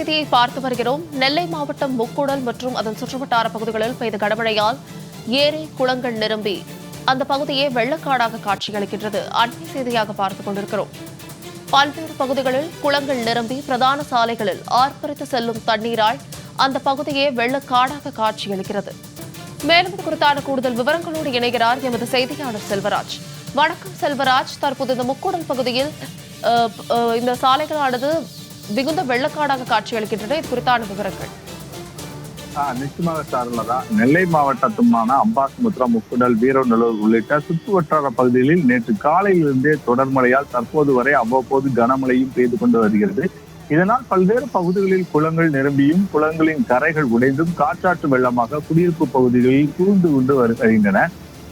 செய்தியை பார்த்து வருகிறோம். நெல்லை மாவட்டம் முக்கூடல் மற்றும் அதன் சுற்றுவட்டார பகுதிகளில் பெய்த கனமழையால் ஏரி குளங்கள் நிரம்பி அந்த பகுதியே வெள்ளக்காடாக காட்சியளிக்கின்றது. அண்மை செய்தியாக பார்த்துக் கொண்டிருக்கிறோம். பல்வேறு பகுதிகளில் குளங்கள் நிரம்பி பிரதான சாலைகளில் ஆர்ப்பரித்து செல்லும் தண்ணீரால் அந்த பகுதியே வெள்ளக்காடாக காட்சியளிக்கிறது. மேலும் இது குறித்தான கூடுதல் விவரங்களோடு இணைகிறார் எமது செய்தியாளர் செல்வராஜ். வணக்கம் செல்வராஜ். தற்போது இந்த முக்கூடல் பகுதியில் இந்த சாலைகளானது மிகுந்த வெள்ளக்காடாக காட்சியளிக்கின்றன. இது குறித்தான விவரங்கள். நிச்சயமாக சார்லதா நெல்லை மாவட்டத்துமான அம்பாசமுத்திரம் முக்குடல் வீரநல்லூர் உள்ளிட்ட சுற்று வட்டார பகுதிகளில் நேற்று காலையிலிருந்தே தொடர் மழையால் தற்போது வரை அவ்வப்போது கனமழையும் பெய்து கொண்டு வருகிறது. இதனால் பல்வேறு பகுதிகளில் குளங்கள் நிரம்பியும் குளங்களின் கரைகள் உடைந்தும் காற்றாற்று வெள்ளமாக குடியிருப்பு பகுதிகளில் சூழ்ந்து கொண்டு வருகின்றன.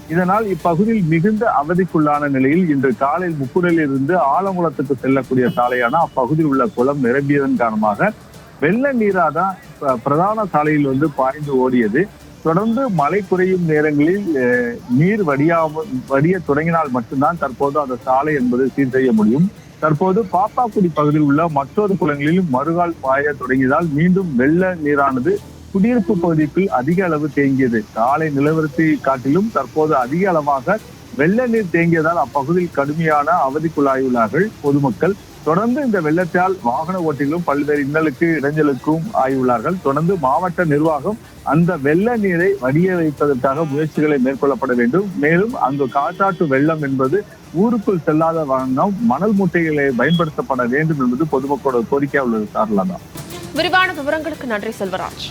இதனால் இப்பகுதியில் மிகுந்த அவதிக்குள்ளான நிலையில் இன்று காலை முக்குடலில் இருந்து ஆலங்குளத்துக்கு செல்லக்கூடிய சாலையான அப்பகுதியில் உள்ள குளம் நிரம்பியதன் காரணமாக வெள்ள நீராதான் ப- பிரதான சாலையில் வந்து பாய்ந்து ஓடியது. தொடர்ந்து மழை குறையும் நேரங்களில் நீர் வடியாம வடிய தொடங்கினால் மட்டும்தான் தற்போது அந்த சாலை என்பது சீர் செய்ய முடியும். தற்போது பாப்பாக்குடி பகுதியில் உள்ள மற்றொரு குளங்களிலும் மறுகால் பாய தொடங்கியதால் மீண்டும் வெள்ள நீரானது குடியிருப்பு பகுதிக்குள் அதிக அளவு தேங்கியது. காலை நிலவரத்தை காட்டிலும் தற்போது அதிக அளவாக வெள்ள நீர் தேங்கியதால் அப்பகுதியில் கடுமையான அவதிக்குள்ளாயுள்ளார்கள். பொதுமக்கள் தொடர்ந்து இந்த வெள்ளத்தால் வாகன ஓட்டிலும் பல்வேறு இன்னலுக்கு இடைஞ்சலுக்கும் ஆகியுள்ளார்கள் தொடர்ந்து மாவட்ட நிர்வாகம் அந்த வெள்ள நீரை வடிய வைப்பதற்காக முயற்சிகளை மேற்கொள்ளப்பட வேண்டும். மேலும் அங்கு காற்றாற்று வெள்ளம் என்பது ஊருக்குள் செல்லாத வண்ணம் மணல் மூட்டைகளை பயன்படுத்தப்பட வேண்டும் என்பது பொதுமக்களோட கோரிக்கையாக உள்ளது. சார்லாதான் விரிவான விவரங்களுக்கு நன்றி செல்வராஜ்.